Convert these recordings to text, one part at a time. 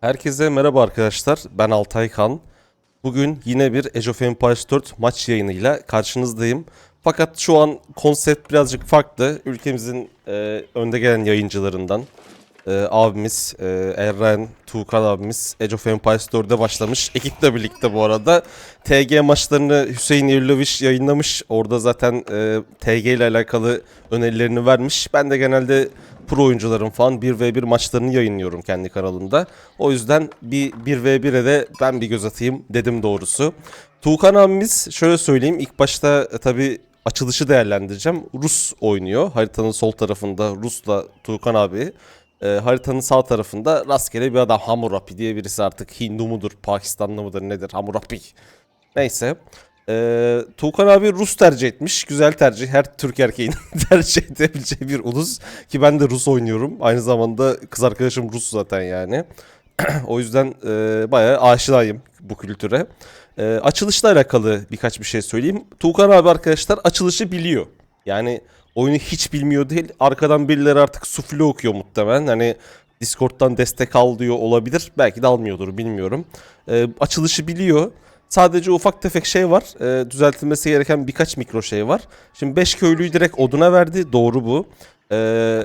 Herkese merhaba arkadaşlar. Ben Altay Kan. Bugün yine bir Age of Empires 4 maç yayınıyla karşınızdayım. Fakat şu an konsept birazcık farklı. Ülkemizin e, önde gelen yayıncılarından e, abimiz e, Erren Tuğkan abimiz Age of Empires 4'e başlamış. Ekiple birlikte bu arada. TG maçlarını Hüseyin Yurloviç yayınlamış. Orada zaten e, TG ile alakalı önerilerini vermiş. Ben de genelde pro oyuncuların falan 1v1 maçlarını yayınlıyorum kendi kanalımda. O yüzden bir 1v1'e de ben bir göz atayım dedim doğrusu. Tuğkan abimiz şöyle söyleyeyim ilk başta e, tabi açılışı değerlendireceğim. Rus oynuyor haritanın sol tarafında Rus'la Tuğkan abi. E, haritanın sağ tarafında rastgele bir adam Hammurapi diye birisi artık Hindu mudur Pakistanlı mıdır nedir Hammurapi. Neyse. Ee, Tuğkan abi Rus tercih etmiş. Güzel tercih. Her Türk erkeğin tercih edebileceği bir ulus. Ki ben de Rus oynuyorum. Aynı zamanda kız arkadaşım Rus zaten yani. o yüzden e, bayağı aşinayım bu kültüre. E, açılışla alakalı birkaç bir şey söyleyeyim. Tuğkan abi arkadaşlar açılışı biliyor. Yani oyunu hiç bilmiyor değil. Arkadan birileri artık sufle okuyor muhtemelen. Hani Discord'dan destek al diyor olabilir. Belki de almıyordur bilmiyorum. E, açılışı biliyor. Sadece ufak tefek şey var. E, düzeltilmesi gereken birkaç mikro şey var. Şimdi 5 köylüyü direkt oduna verdi. Doğru bu. E,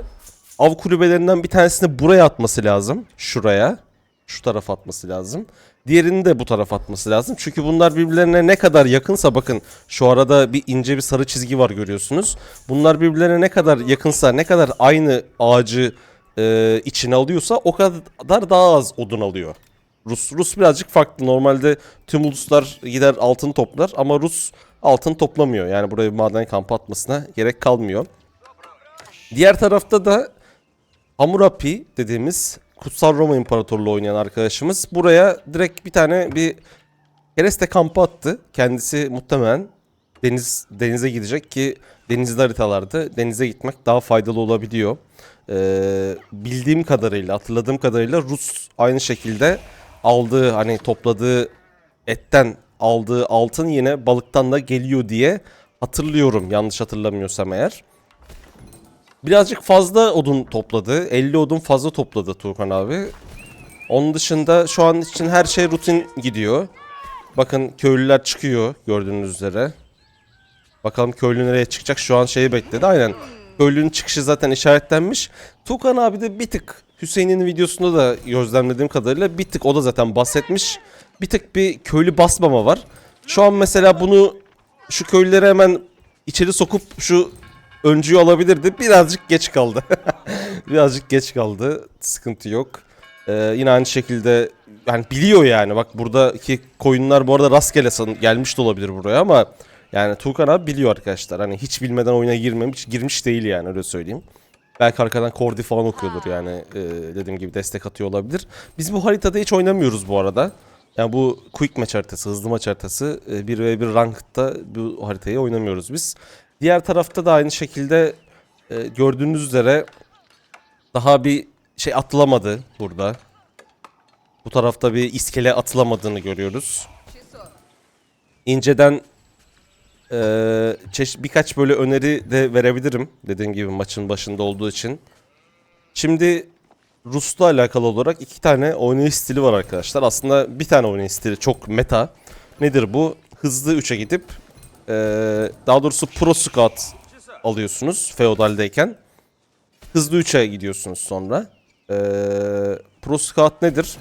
av kulübelerinden bir tanesini buraya atması lazım. Şuraya. Şu tarafa atması lazım. Diğerini de bu tarafa atması lazım. Çünkü bunlar birbirlerine ne kadar yakınsa bakın şu arada bir ince bir sarı çizgi var görüyorsunuz. Bunlar birbirlerine ne kadar yakınsa ne kadar aynı ağacı e, içine alıyorsa o kadar daha az odun alıyor. Rus Rus birazcık farklı. Normalde tüm uluslar gider altın toplar ama Rus altın toplamıyor. Yani buraya bir maden kampı atmasına gerek kalmıyor. Diğer tarafta da Hammurapi dediğimiz Kutsal Roma İmparatorluğu oynayan arkadaşımız buraya direkt bir tane bir kereste kampı attı. Kendisi muhtemelen deniz denize gidecek ki denizli haritalarda denize gitmek daha faydalı olabiliyor. Ee, bildiğim kadarıyla, hatırladığım kadarıyla Rus aynı şekilde aldığı hani topladığı etten aldığı altın yine balıktan da geliyor diye hatırlıyorum yanlış hatırlamıyorsam eğer. Birazcık fazla odun topladı. 50 odun fazla topladı Tuğkan abi. Onun dışında şu an için her şey rutin gidiyor. Bakın köylüler çıkıyor gördüğünüz üzere. Bakalım köylü nereye çıkacak şu an şeyi bekledi. Aynen köylünün çıkışı zaten işaretlenmiş. Tuğkan abi de bir tık Hüseyin'in videosunda da gözlemlediğim kadarıyla bir tık o da zaten bahsetmiş. Bir tık bir köylü basmama var. Şu an mesela bunu şu köylüleri hemen içeri sokup şu öncüyü alabilirdi. Birazcık geç kaldı. Birazcık geç kaldı. Sıkıntı yok. Ee, yine aynı şekilde yani biliyor yani. Bak buradaki koyunlar bu arada rastgele gelmiş de olabilir buraya ama yani Tuğkan abi biliyor arkadaşlar. Hani hiç bilmeden oyuna girmemiş, girmiş değil yani öyle söyleyeyim. Belki arkadan Kordi falan okuyordur yani e, dediğim gibi destek atıyor olabilir. Biz bu haritada hiç oynamıyoruz bu arada. Yani bu quick maç haritası, hızlı maç haritası e, 1v1 ranked'da bu haritayı oynamıyoruz biz. Diğer tarafta da aynı şekilde e, gördüğünüz üzere daha bir şey atılamadı burada. Bu tarafta bir iskele atılamadığını görüyoruz. İnceden e, çeşit birkaç böyle öneri de verebilirim. Dediğim gibi maçın başında olduğu için. Şimdi Rus'la alakalı olarak iki tane oynayış stili var arkadaşlar. Aslında bir tane oynayış stili çok meta. Nedir bu? Hızlı 3'e gidip e, daha doğrusu Pro Scout alıyorsunuz feodaldeyken. Hızlı 3'e gidiyorsunuz sonra. E, Pro Scout nedir?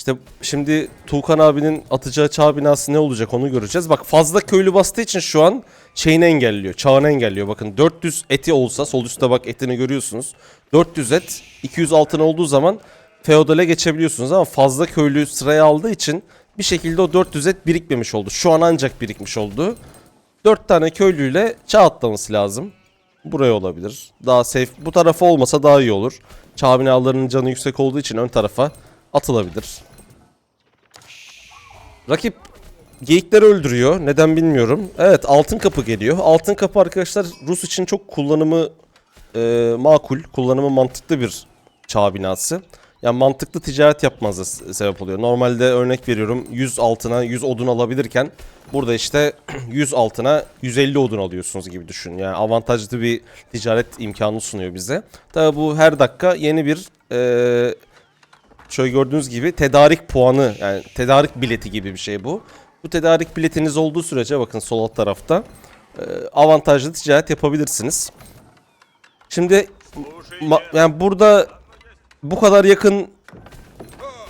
İşte şimdi Tuğkan abinin atacağı çağ binası ne olacak onu göreceğiz. Bak fazla köylü bastığı için şu an şeyini engelliyor. Çağını engelliyor. Bakın 400 eti olsa sol üstte bak etini görüyorsunuz. 400 et 200 altın olduğu zaman feodale geçebiliyorsunuz ama fazla köylü sıraya aldığı için bir şekilde o 400 et birikmemiş oldu. Şu an ancak birikmiş oldu. 4 tane köylüyle çağ atlaması lazım. Buraya olabilir. Daha safe. Bu tarafa olmasa daha iyi olur. Çağ binalarının canı yüksek olduğu için ön tarafa atılabilir. Rakip geyikleri öldürüyor. Neden bilmiyorum. Evet altın kapı geliyor. Altın kapı arkadaşlar Rus için çok kullanımı e, makul, kullanımı mantıklı bir çağ binası. Yani mantıklı ticaret yapmanıza sebep oluyor. Normalde örnek veriyorum 100 altına 100 odun alabilirken burada işte 100 altına 150 odun alıyorsunuz gibi düşün. Yani avantajlı bir ticaret imkanı sunuyor bize. Tabi bu her dakika yeni bir e, şöyle gördüğünüz gibi tedarik puanı yani tedarik bileti gibi bir şey bu. Bu tedarik biletiniz olduğu sürece bakın sol alt tarafta e, avantajlı ticaret yapabilirsiniz. Şimdi yani burada bu kadar yakın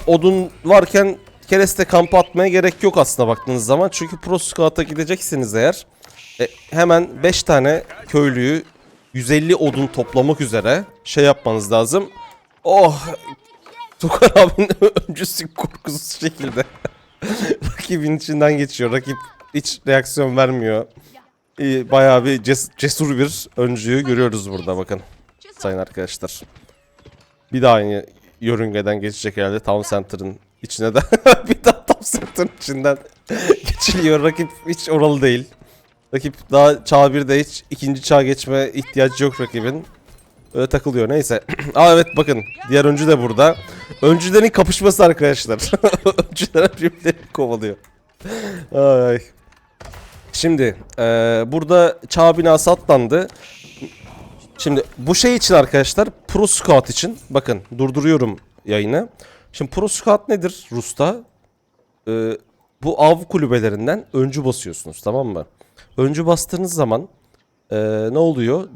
odun varken kereste kampa atmaya gerek yok aslında baktığınız zaman. Çünkü Pro Scout'a gideceksiniz eğer e, hemen 5 tane köylüyü 150 odun toplamak üzere şey yapmanız lazım. Oh! Tukan abinin öncüsü korkusuz şekilde rakibin içinden geçiyor. Rakip hiç reaksiyon vermiyor. Bayağı bir ces- cesur bir öncüyü görüyoruz burada bakın sayın arkadaşlar. Bir daha aynı yörüngeden geçecek herhalde Town Center'ın içine de bir daha Town Center'ın içinden geçiliyor. Rakip hiç oralı değil. Rakip daha çağ 1'de hiç ikinci çağ geçme ihtiyacı yok rakibin. Öyle takılıyor neyse. Aa evet bakın diğer öncü de burada. Öncülerin kapışması arkadaşlar. Öncüler birbirlerini kovalıyor. Ay. Şimdi eee, burada çağ binası atlandı. Şimdi bu şey için arkadaşlar Pro Scout için bakın durduruyorum yayını. Şimdi Pro Scout nedir Rus'ta? Ee, bu av kulübelerinden öncü basıyorsunuz tamam mı? Öncü bastığınız zaman ee, ne oluyor?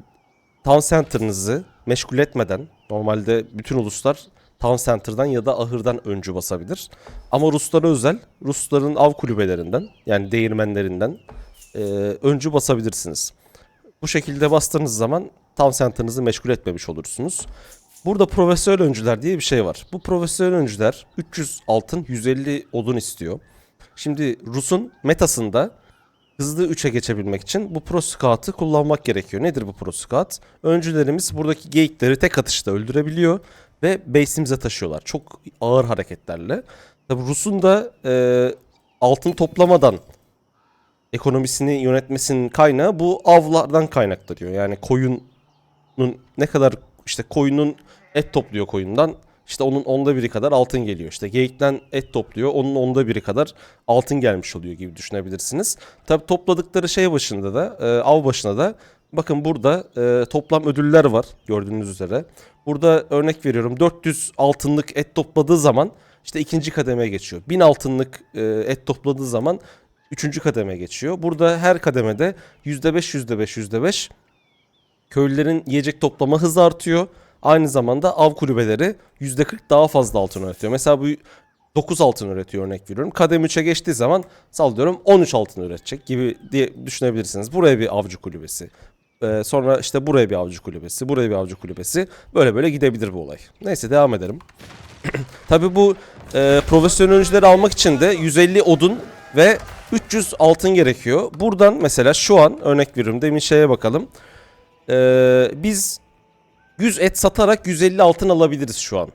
Town Center'ınızı meşgul etmeden normalde bütün uluslar Town Center'dan ya da ahırdan öncü basabilir. Ama Ruslara özel Rusların av kulübelerinden yani değirmenlerinden ee, öncü basabilirsiniz. Bu şekilde bastığınız zaman Town Center'ınızı meşgul etmemiş olursunuz. Burada profesyonel öncüler diye bir şey var. Bu profesyonel öncüler 300 altın 150 odun istiyor. Şimdi Rus'un metasında hızlı 3'e geçebilmek için bu Pro Scout'ı kullanmak gerekiyor. Nedir bu Pro Scout? Öncülerimiz buradaki geyikleri tek atışta öldürebiliyor ve base'imize taşıyorlar. Çok ağır hareketlerle. Tabi Rus'un da e, altın toplamadan ekonomisini yönetmesinin kaynağı bu avlardan kaynaklanıyor. Yani koyunun ne kadar işte koyunun et topluyor koyundan işte onun onda biri kadar altın geliyor. İşte geyikten et topluyor onun onda biri kadar altın gelmiş oluyor gibi düşünebilirsiniz. Tabi topladıkları şey başında da e, av başına da bakın burada e, toplam ödüller var gördüğünüz üzere. Burada örnek veriyorum 400 altınlık et topladığı zaman işte ikinci kademeye geçiyor. 1000 altınlık e, et topladığı zaman üçüncü kademe geçiyor. Burada her kademede %5 %5 %5 köylülerin yiyecek toplama hızı artıyor. Aynı zamanda av kulübeleri %40 daha fazla altın üretiyor. Mesela bu 9 altın üretiyor örnek veriyorum. Kadem 3'e geçtiği zaman sallıyorum 13 altın üretecek gibi diye düşünebilirsiniz. Buraya bir avcı kulübesi. Ee, sonra işte buraya bir avcı kulübesi, buraya bir avcı kulübesi. Böyle böyle gidebilir bu olay. Neyse devam edelim. Tabi bu e, profesyonel oyuncuları almak için de 150 odun ve 300 altın gerekiyor. Buradan mesela şu an örnek veriyorum demin şeye bakalım. Ee, biz 100 et satarak 150 altın alabiliriz şu an.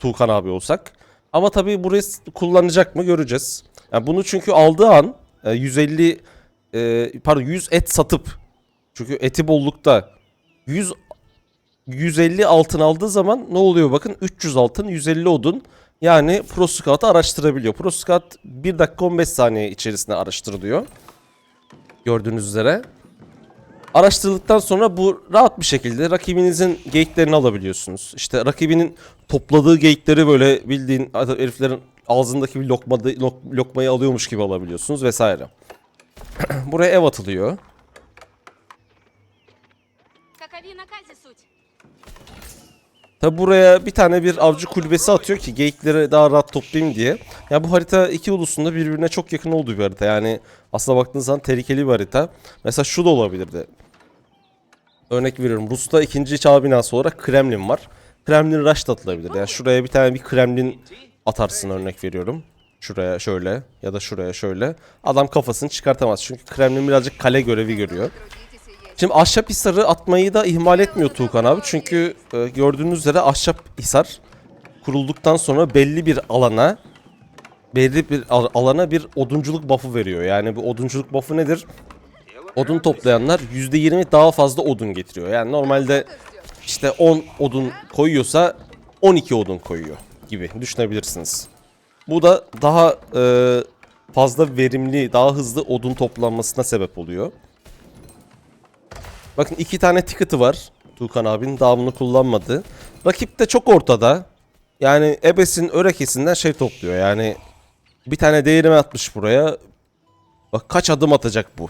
Tuğkan abi olsak. Ama tabii burayı kullanacak mı göreceğiz. Yani bunu çünkü aldığı an e, 150 e, pardon 100 et satıp çünkü eti bollukta 100 150 altın aldığı zaman ne oluyor bakın 300 altın 150 odun yani Pro araştırabiliyor. Pro Scout 1 dakika 15 saniye içerisinde araştırılıyor. Gördüğünüz üzere. Araştırıldıktan sonra bu rahat bir şekilde rakibinizin geyiklerini alabiliyorsunuz. İşte rakibinin topladığı geyikleri böyle bildiğin heriflerin ağzındaki bir lokma, lok, lokmayı alıyormuş gibi alabiliyorsunuz vesaire. Buraya ev atılıyor. Tabi buraya bir tane bir avcı kulübesi atıyor ki geyikleri daha rahat toplayayım diye. Ya bu harita iki ulusunda birbirine çok yakın olduğu bir harita. Yani aslına baktığınız zaman tehlikeli bir harita. Mesela şu da olabilirdi. Örnek veriyorum Rus'ta ikinci çağ binası olarak Kremlin var. Kremlin rush atılabilir. Yani şuraya bir tane bir Kremlin atarsın örnek veriyorum. Şuraya şöyle ya da şuraya şöyle. Adam kafasını çıkartamaz. Çünkü Kremlin birazcık kale görevi görüyor. Şimdi ahşap hisarı atmayı da ihmal etmiyor Tuğkan abi. Çünkü e, gördüğünüz üzere ahşap hisar kurulduktan sonra belli bir alana belli bir al- alana bir odunculuk buff'ı veriyor. Yani bu odunculuk buff'ı nedir? Odun toplayanlar %20 daha fazla odun getiriyor. Yani normalde işte 10 odun koyuyorsa 12 odun koyuyor gibi düşünebilirsiniz. Bu da daha e, fazla verimli, daha hızlı odun toplanmasına sebep oluyor. Bakın iki tane ticket'ı var. Tuğkan abinin daha bunu kullanmadı. Rakip de çok ortada. yani ebesin örekesinden şey topluyor yani bir tane değirme atmış buraya. Bak kaç adım atacak bu.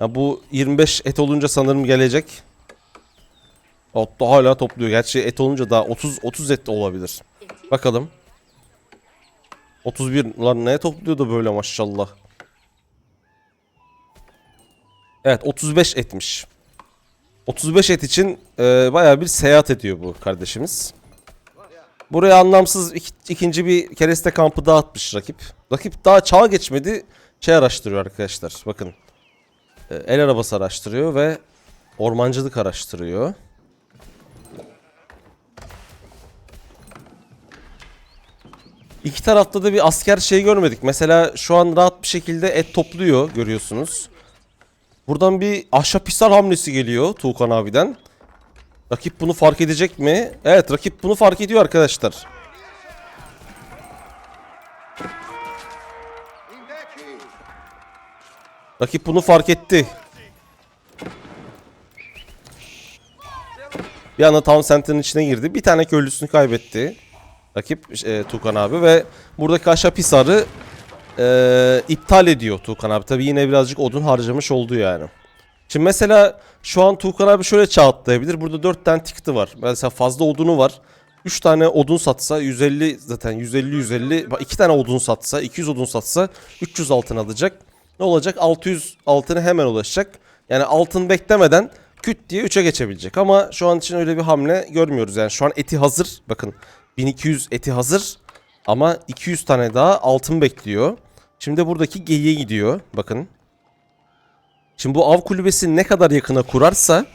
Ya bu 25 et olunca sanırım gelecek. Hatta hala topluyor. Gerçi et olunca daha 30 30 et de olabilir. Bakalım. 31 lan ne topluyor da böyle maşallah. Evet 35 etmiş. 35 et için e, bayağı bir seyahat ediyor bu kardeşimiz. Buraya anlamsız iki- ikinci bir kereste kampı dağıtmış rakip. Rakip daha çağa geçmedi. Şey araştırıyor arkadaşlar. Bakın. E, el arabası araştırıyor ve ormancılık araştırıyor. İki tarafta da bir asker şey görmedik. Mesela şu an rahat bir şekilde et topluyor görüyorsunuz. Buradan bir ahşap hisar hamlesi geliyor Tuğkan abiden. Rakip bunu fark edecek mi? Evet rakip bunu fark ediyor arkadaşlar. Rakip bunu fark etti. Bir anda Town Center'ın içine girdi. Bir tane köylüsünü kaybetti. Rakip e, Tuğkan abi ve buradaki ahşap hisarı e, iptal ediyor Tuğkan abi. Tabi yine birazcık odun harcamış oldu yani. Şimdi mesela şu an Tuğkan abi şöyle çağ atlayabilir. Burada 4 tane ticket'ı var. Mesela fazla odunu var. 3 tane odun satsa 150 zaten 150 150 2 tane odun satsa 200 odun satsa 300 altın alacak. Ne olacak? 600 altını hemen ulaşacak. Yani altın beklemeden küt diye 3'e geçebilecek. Ama şu an için öyle bir hamle görmüyoruz. Yani şu an eti hazır. Bakın 1200 eti hazır. Ama 200 tane daha altın bekliyor. Şimdi buradaki geyiğe gidiyor. Bakın. Şimdi bu av kulübesi ne kadar yakına kurarsa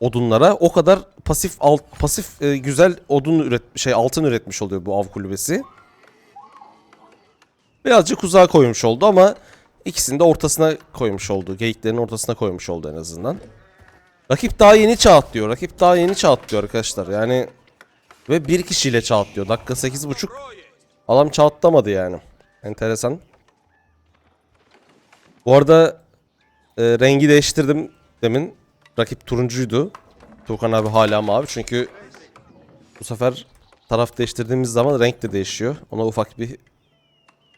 odunlara o kadar pasif alt pasif e, güzel odun üret şey altın üretmiş oluyor bu av kulübesi. Birazcık uzağa koymuş oldu ama ikisini de ortasına koymuş oldu. Geyiklerin ortasına koymuş oldu en azından. Rakip daha yeni çağ atlıyor. Rakip daha yeni çağ atlıyor arkadaşlar. Yani ve bir kişiyle çağ atlıyor. Dakika 8.5. Adam çağ atlamadı yani. Enteresan. Bu arada e, rengi değiştirdim demin. Rakip turuncuydu. Tuğkan abi hala mavi çünkü bu sefer taraf değiştirdiğimiz zaman renk de değişiyor. Ona ufak bir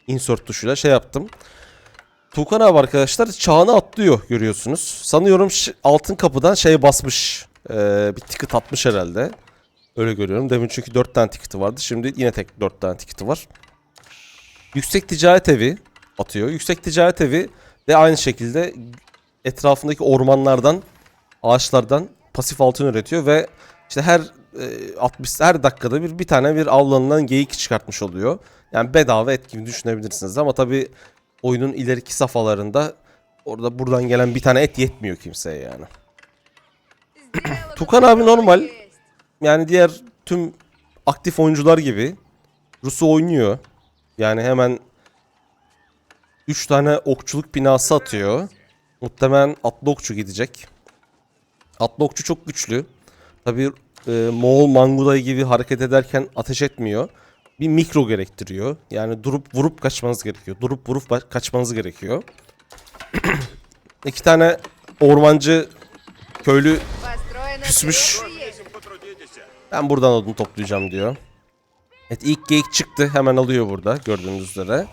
insert tuşuyla şey yaptım. Tuğkan abi arkadaşlar çağını atlıyor görüyorsunuz. Sanıyorum altın kapıdan şey basmış. E, bir ticket atmış herhalde. Öyle görüyorum. Demin çünkü 4 tane ticket'ı vardı. Şimdi yine tek 4 tane ticket'ı var. Yüksek ticaret evi atıyor. Yüksek ticaret evi de aynı şekilde etrafındaki ormanlardan, ağaçlardan pasif altın üretiyor ve işte her e, 60 her dakikada bir bir tane bir avlanılan geyik çıkartmış oluyor. Yani bedava et gibi düşünebilirsiniz ama tabii oyunun ileriki safhalarında orada buradan gelen bir tane et yetmiyor kimseye yani. Tukan abi normal. Yani diğer tüm aktif oyuncular gibi Rus'u oynuyor. Yani hemen 3 tane okçuluk binası atıyor. Muhtemelen atlı okçu gidecek. Atlı okçu çok güçlü. Tabi Moğol Mangulay gibi hareket ederken ateş etmiyor. Bir mikro gerektiriyor. Yani durup vurup kaçmanız gerekiyor. Durup vurup kaçmanız gerekiyor. İki tane ormancı köylü küsmüş. Ben buradan odun toplayacağım diyor. Evet ilk geyik çıktı. Hemen alıyor burada gördüğünüz üzere.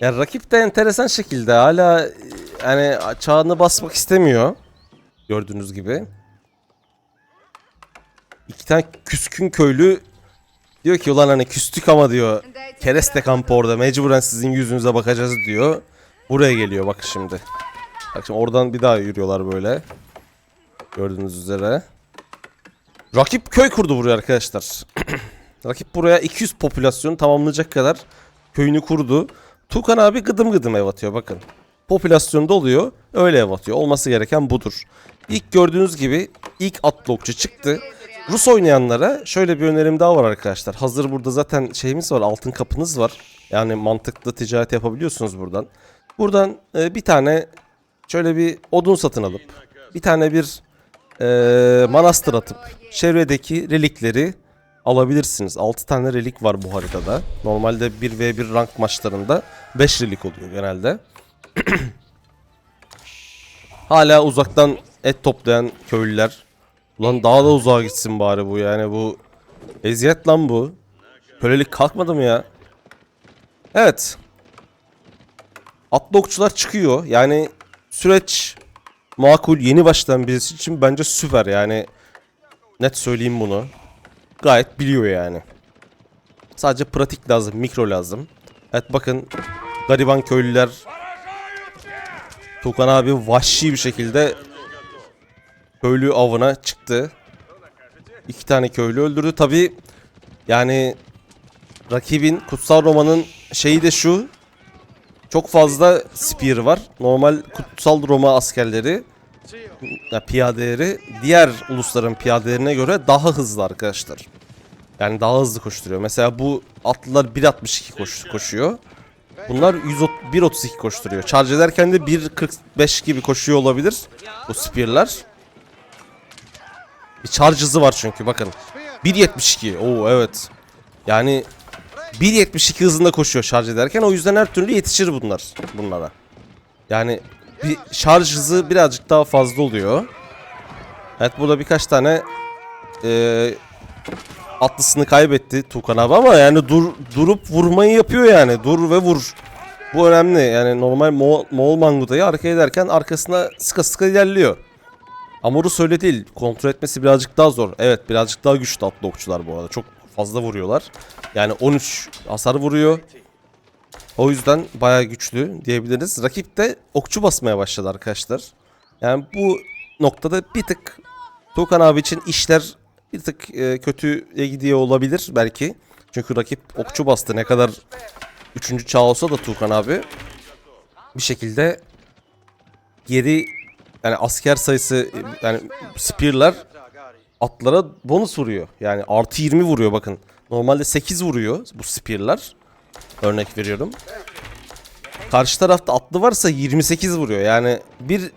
Ya rakip de enteresan şekilde hala e, yani çağını basmak istemiyor. Gördüğünüz gibi. İki tane küskün köylü diyor ki ulan hani küstük ama diyor kereste kampı orada mecburen sizin yüzünüze bakacağız diyor. Buraya geliyor bak şimdi. Bak şimdi oradan bir daha yürüyorlar böyle. Gördüğünüz üzere. Rakip köy kurdu buraya arkadaşlar. Rakip buraya 200 popülasyonu tamamlayacak kadar köyünü kurdu. Tukan abi gıdım gıdım ev atıyor bakın. Popülasyonda oluyor öyle ev atıyor. Olması gereken budur. İlk gördüğünüz gibi ilk atlı okçu çıktı. Rus oynayanlara şöyle bir önerim daha var arkadaşlar. Hazır burada zaten şeyimiz var altın kapınız var. Yani mantıklı ticaret yapabiliyorsunuz buradan. Buradan e, bir tane şöyle bir odun satın alıp bir tane bir e, manastır atıp çevredeki relikleri alabilirsiniz. 6 tane relik var bu haritada. Normalde 1v1 rank maçlarında 5 relik oluyor genelde. Hala uzaktan et toplayan köylüler. Ulan daha da uzağa gitsin bari bu yani bu Eziyet lan bu. Kölelik kalkmadı mı ya? Evet. Atlı okçular çıkıyor. Yani süreç makul yeni başlayan birisi için bence süper yani. Net söyleyeyim bunu. Gayet biliyor yani. Sadece pratik lazım, mikro lazım. Evet bakın gariban köylüler Tukan abi vahşi bir şekilde köylü avına çıktı. İki tane köylü öldürdü. Tabi yani rakibin Kutsal Roma'nın şeyi de şu. Çok fazla spear var. Normal Kutsal Roma askerleri ya piyadeleri diğer ulusların piyadelerine göre daha hızlı arkadaşlar. Yani daha hızlı koşturuyor. Mesela bu atlılar 1.62 koş, koşuyor. Bunlar 1.32 koşturuyor. Charge ederken de 1.45 gibi koşuyor olabilir bu spear'lar. Bir charge hızı var çünkü bakın. 1.72. Oo evet. Yani 1.72 hızında koşuyor şarj ederken. O yüzden her türlü yetişir bunlar bunlara. Yani bir şarj hızı birazcık daha fazla oluyor. Evet burada birkaç tane eee atlısını kaybetti Tukan abi ama yani dur durup vurmayı yapıyor yani. Dur ve vur. Bu önemli. Yani normal Mo Moğol Manguta'yı hareket ederken arkasına sıka sıka ilerliyor. Amorus öyle değil. Kontrol etmesi birazcık daha zor. Evet birazcık daha güçlü atlı okçular bu arada. Çok fazla vuruyorlar. Yani 13 hasar vuruyor. O yüzden bayağı güçlü diyebiliriz. Rakip de okçu basmaya başladı arkadaşlar. Yani bu noktada bir tık Tukan abi için işler bir tık e, kötüye gidiyor olabilir belki. Çünkü rakip okçu bastı. Ne kadar 3. çağ olsa da Tukan abi bir şekilde geri yani asker sayısı yani spear'lar atlara bonus vuruyor. Yani artı 20 vuruyor bakın. Normalde 8 vuruyor bu spear'lar. Örnek veriyorum. Karşı tarafta atlı varsa 28 vuruyor. Yani bir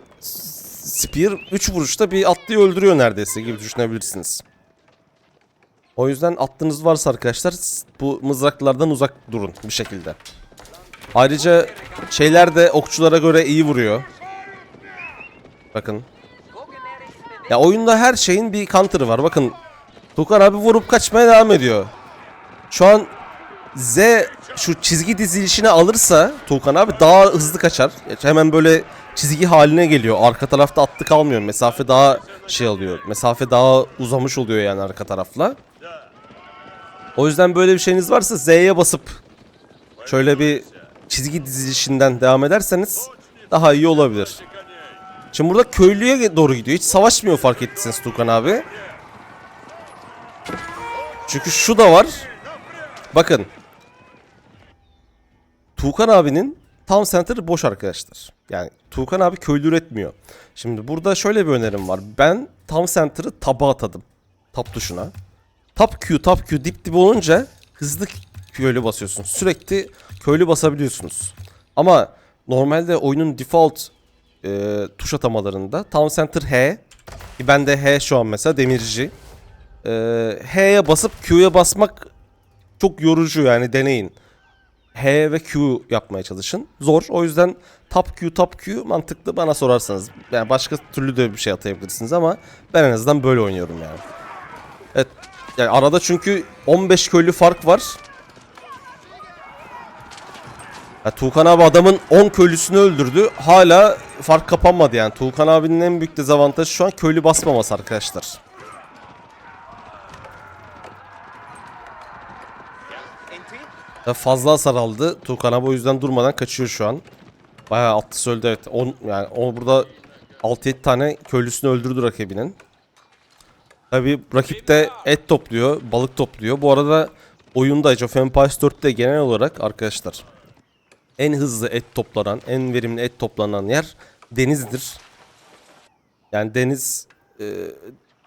spear 3 vuruşta bir atlıyı öldürüyor neredeyse gibi düşünebilirsiniz. O yüzden atlınız varsa arkadaşlar bu mızraklardan uzak durun bir şekilde. Ayrıca şeyler de okçulara göre iyi vuruyor. Bakın. Ya oyunda her şeyin bir counter'ı var. Bakın Tukan abi vurup kaçmaya devam ediyor. Şu an Z şu çizgi dizilişini alırsa Tukan abi daha hızlı kaçar. Hemen böyle çizgi haline geliyor. Arka tarafta attı kalmıyor. Mesafe daha şey alıyor. Mesafe daha uzamış oluyor yani arka tarafla. O yüzden böyle bir şeyiniz varsa Z'ye basıp şöyle bir çizgi dizilişinden devam ederseniz daha iyi olabilir. Şimdi burada köylüye doğru gidiyor. Hiç savaşmıyor fark ettiyseniz Tukan abi. Çünkü şu da var. Bakın. Tuğkan abinin Town Center boş arkadaşlar. Yani Tuğkan abi köylü üretmiyor. Şimdi burada şöyle bir önerim var. Ben Town Center'ı taba atadım. Tab tuşuna. Tab Q, Tab Q dip dip olunca hızlı köylü basıyorsunuz. Sürekli köylü basabiliyorsunuz. Ama normalde oyunun default e, tuş atamalarında Town Center H. Ben de H şu an mesela demirci. E, H'ye basıp Q'ya basmak çok yorucu yani deneyin. H ve Q yapmaya çalışın. Zor. O yüzden tap Q tap Q mantıklı bana sorarsanız. Yani başka türlü de bir şey atayabilirsiniz ama ben en azından böyle oynuyorum yani. Evet. Yani arada çünkü 15 köylü fark var. Ya Tuğkan abi adamın 10 köylüsünü öldürdü. Hala fark kapanmadı yani. Tuğkan abinin en büyük dezavantajı şu an köylü basmaması arkadaşlar. Ya Fazla hasar aldı. Tuğkan abi o yüzden durmadan kaçıyor şu an. Bayağı atlısı öldü evet. On, yani o burada 6-7 tane köylüsünü öldürdü rakibinin. Tabi rakip de et topluyor, balık topluyor. Bu arada oyunda Age of Empires 4'te genel olarak arkadaşlar en hızlı et toplanan, en verimli et toplanan yer denizdir. Yani deniz e,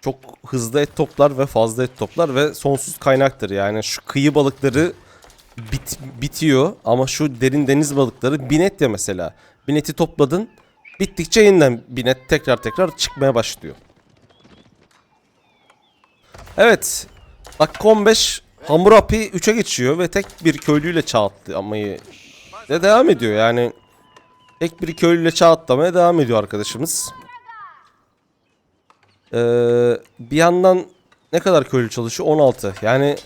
çok hızlı et toplar ve fazla et toplar ve sonsuz kaynaktır. Yani şu kıyı balıkları bit, bitiyor ama şu derin deniz balıkları binet ya mesela. Bineti topladın bittikçe yeniden binet tekrar tekrar çıkmaya başlıyor. Evet. Dakika 15 Hammurapi 3'e geçiyor ve tek bir köylüyle çağ atlamayı de devam ediyor yani. Tek bir köylüyle çağ atlamaya devam ediyor arkadaşımız. Ee, bir yandan ne kadar köylü çalışıyor? 16. Yani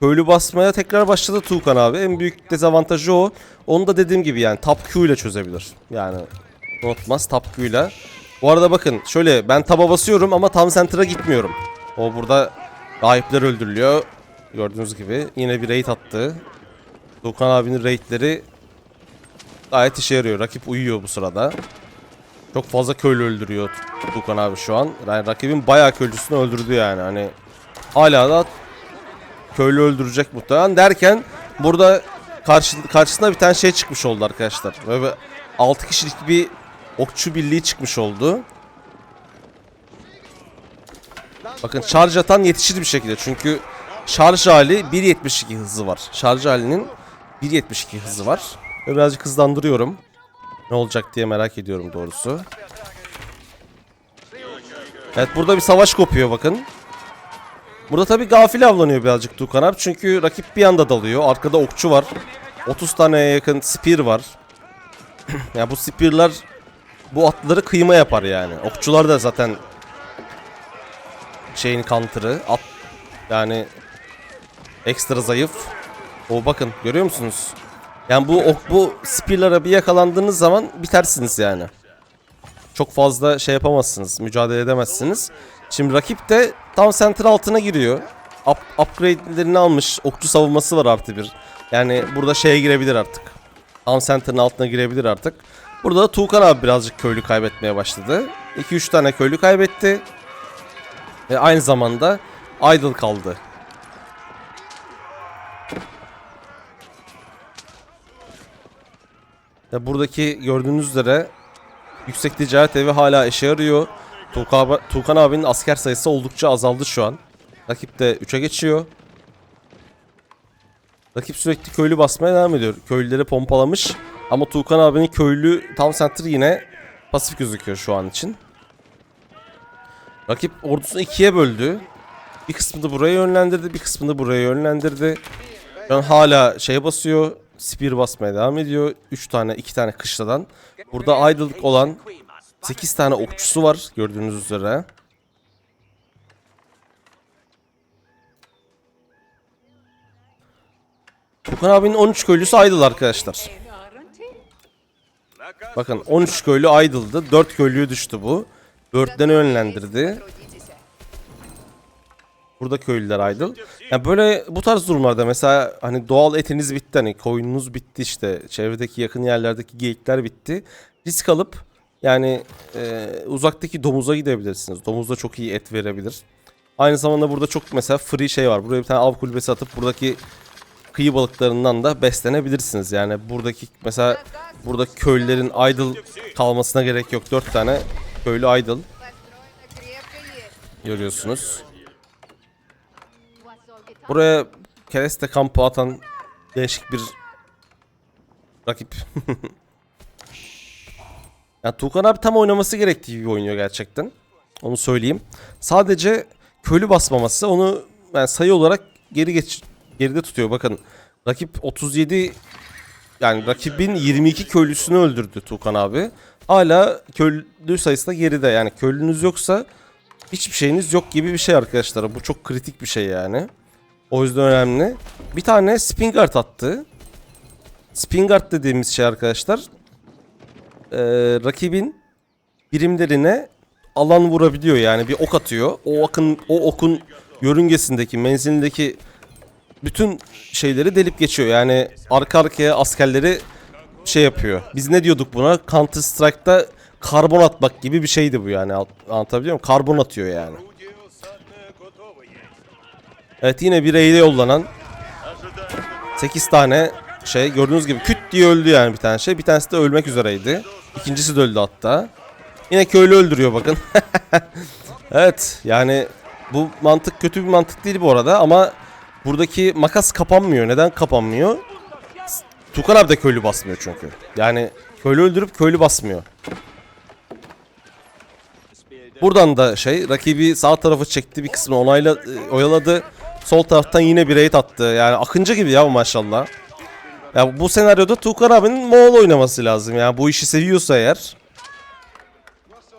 köylü basmaya tekrar başladı Tuğkan abi. En büyük dezavantajı o. Onu da dediğim gibi yani Tap Q ile çözebilir. Yani unutmaz Tap Q ile. Bu arada bakın şöyle ben taba basıyorum ama tam center'a gitmiyorum. O burada rahipler öldürülüyor. Gördüğünüz gibi yine bir raid attı. Tuğkan abinin raidleri gayet işe yarıyor. Rakip uyuyor bu sırada. Çok fazla köylü öldürüyor Tuğkan abi şu an. Yani rakibin bayağı köylüsünü öldürdü yani. Hani hala da köylü öldürecek muhtemelen derken burada karşı, karşısına bir tane şey çıkmış oldu arkadaşlar. Böyle 6 kişilik bir okçu birliği çıkmış oldu. Bakın şarj atan yetişir bir şekilde çünkü şarj hali 1.72 hızı var. Şarj halinin 1.72 hızı var. Ve birazcık hızlandırıyorum. Ne olacak diye merak ediyorum doğrusu. Evet burada bir savaş kopuyor bakın. Burada tabi gafil avlanıyor birazcık Tukan abi. Çünkü rakip bir anda dalıyor. Arkada okçu var. 30 taneye yakın spear var. ya bu spearlar bu atları kıyma yapar yani. Okçular da zaten şeyin counter'ı. At yani ekstra zayıf. O bakın görüyor musunuz? Yani bu ok bu spear'lara bir yakalandığınız zaman bitersiniz yani. Çok fazla şey yapamazsınız, mücadele edemezsiniz. Şimdi rakip de tam center altına giriyor. Up, upgrade'lerini almış. Okçu savunması var artı bir. Yani burada şeye girebilir artık. Tam center'ın altına girebilir artık. Burada da Tuğkan abi birazcık köylü kaybetmeye başladı. 2-3 tane köylü kaybetti. Ve aynı zamanda idle kaldı. Ya buradaki gördüğünüz üzere yüksek ticaret evi hala işe yarıyor. Tuğkan, Tuğkan abinin asker sayısı oldukça azaldı şu an. Rakip de 3'e geçiyor. Rakip sürekli köylü basmaya devam ediyor. Köylüleri pompalamış. Ama Tuğkan abinin köylü tam center yine pasif gözüküyor şu an için. Rakip ordusunu ikiye böldü. Bir kısmını buraya yönlendirdi, bir kısmını buraya yönlendirdi. An hala şey basıyor. Spear basmaya devam ediyor. 3 tane, 2 tane kışladan. Burada aydınlık olan 8 tane okçusu var gördüğünüz üzere. Tukan abinin 13 köylüsü aydıl arkadaşlar. Bakın 13 köylü aydıldı. 4 köylüye düştü bu. 4'lerini yönlendirdi. Burada köylüler idle. Yani böyle bu tarz durumlarda mesela hani doğal etiniz bitti hani koyununuz bitti işte çevredeki yakın yerlerdeki geyikler bitti. Risk alıp yani e, uzaktaki domuza gidebilirsiniz. Domuz da çok iyi et verebilir. Aynı zamanda burada çok mesela free şey var. Buraya bir tane av kulübesi atıp buradaki kıyı balıklarından da beslenebilirsiniz. Yani buradaki mesela burada köylülerin idle kalmasına gerek yok. 4 tane köylü idle görüyorsunuz. Buraya kereste kampı atan değişik bir rakip. ya Tuğkan abi tam oynaması gerektiği gibi oynuyor gerçekten. Onu söyleyeyim. Sadece köylü basmaması onu yani sayı olarak geri geç geride tutuyor. Bakın rakip 37 yani rakibin 22 köylüsünü öldürdü Tuğkan abi. Hala köylü sayısı da geride. Yani köylünüz yoksa hiçbir şeyiniz yok gibi bir şey arkadaşlar. Bu çok kritik bir şey yani. O yüzden önemli. Bir tane Spingard attı. Spingard dediğimiz şey arkadaşlar eee, rakibin birimlerine alan vurabiliyor yani bir ok atıyor. O okun o okun yörüngesindeki menzilindeki bütün şeyleri delip geçiyor. Yani arka arkaya askerleri şey yapıyor. Biz ne diyorduk buna? Counter Strike'da karbon atmak gibi bir şeydi bu yani. Anlatabiliyor muyum? Karbon atıyor yani. Evet yine bir raid'e yollanan 8 tane şey gördüğünüz gibi küt diye öldü yani bir tane şey. Bir tanesi de ölmek üzereydi. İkincisi de öldü hatta. Yine köylü öldürüyor bakın. evet yani bu mantık kötü bir mantık değil bu arada ama buradaki makas kapanmıyor. Neden kapanmıyor? Tukan abi de köylü basmıyor çünkü. Yani köylü öldürüp köylü basmıyor. Buradan da şey rakibi sağ tarafı çekti bir kısmını onayla e, oyaladı. Sol taraftan yine bir raid attı. Yani akıncı gibi ya maşallah. Ya bu senaryoda Tukan abinin Moğol oynaması lazım. Yani bu işi seviyorsa eğer.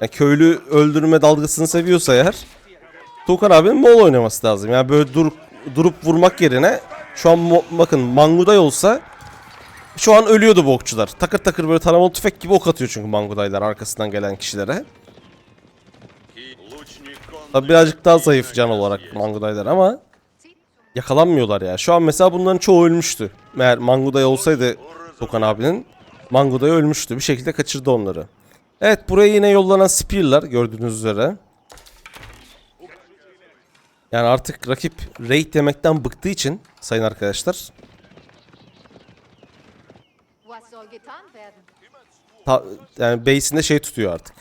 Yani köylü öldürme dalgasını seviyorsa eğer. Tuğkan abinin Moğol oynaması lazım. Yani böyle dur, durup vurmak yerine şu an bakın Manguday olsa şu an ölüyordu bu okçular. Takır takır böyle taramalı tüfek gibi ok atıyor çünkü Mangudaylar arkasından gelen kişilere. Tabi birazcık daha zayıf can olarak Mangudaylar ama yakalanmıyorlar ya. Şu an mesela bunların çoğu ölmüştü. Eğer Manguday olsaydı Tuğkan abinin Manguday ölmüştü. Bir şekilde kaçırdı onları. Evet buraya yine yollanan spear'lar gördüğünüz üzere. Yani artık rakip raid yemekten bıktığı için sayın arkadaşlar ta- yani base'inde şey tutuyor artık.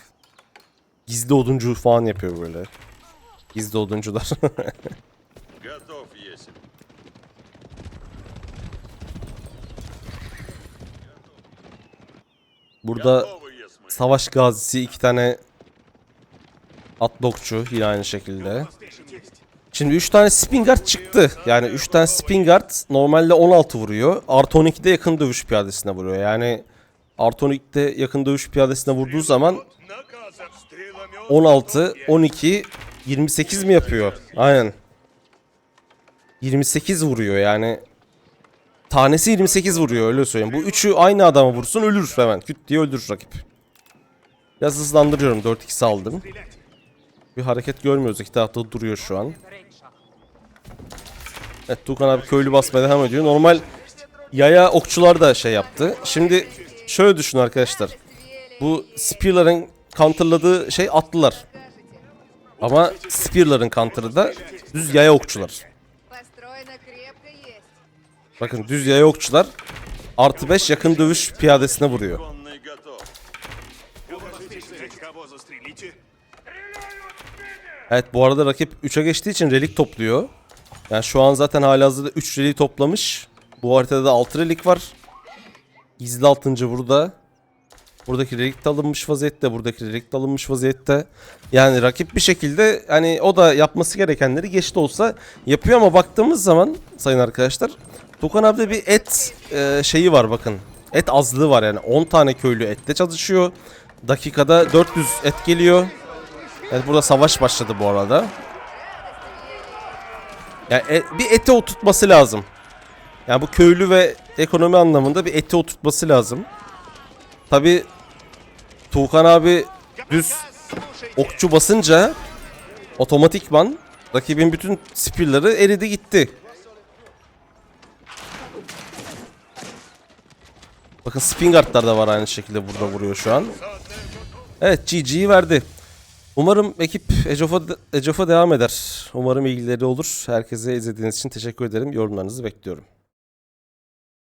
Gizli oduncu falan yapıyor böyle. Gizli oduncular. Burada savaş gazisi iki tane atlokçu yine aynı şekilde. Şimdi 3 tane Spingard çıktı. Yani 3 tane Spingard normalde 16 vuruyor. Artı 12'de yakın dövüş piyadesine vuruyor. Yani artı 12'de yakın dövüş piyadesine vurduğu zaman 16, 12, 28 mi yapıyor? Aynen. 28 vuruyor yani. Tanesi 28 vuruyor öyle söyleyeyim. Bu üçü aynı adama vursun ölür hemen. Küt diye öldürür rakip. Biraz hızlandırıyorum. 4-2 aldım. Bir hareket görmüyoruz. İki tarafta duruyor şu an. Evet Tuğkan abi köylü basmaya devam ediyor. Normal yaya okçular da şey yaptı. Şimdi şöyle düşün arkadaşlar. Bu spear'ların counterladığı şey atlılar. Ama spear'ların counter'ı da düz yaya okçular. Bakın düz yaya okçular artı 5 yakın dövüş piyadesine vuruyor. Evet bu arada rakip 3'e geçtiği için relik topluyor. Yani şu an zaten hala halihazırda 3 relik toplamış. Bu haritada da 6 relik var. Gizli 6. burada. Buradaki relik alınmış vaziyette. Buradaki relik alınmış vaziyette. Yani rakip bir şekilde hani o da yapması gerekenleri geç de olsa yapıyor ama baktığımız zaman sayın arkadaşlar Tukan abi bir et e, şeyi var bakın. Et azlığı var yani 10 tane köylü etle çalışıyor. Dakikada 400 et geliyor. Evet burada savaş başladı bu arada. Yani e- bir ete oturtması lazım. Yani bu köylü ve ekonomi anlamında bir ete oturtması lazım. Tabi Tuğkan abi düz okçu basınca otomatikman rakibin bütün spear'ları eridi gitti. Bakın Spingard'lar da var aynı şekilde burada vuruyor şu an. Evet GG'yi verdi. Umarım ekip Ecof'a devam eder. Umarım ilgileri olur. Herkese izlediğiniz için teşekkür ederim. Yorumlarınızı bekliyorum.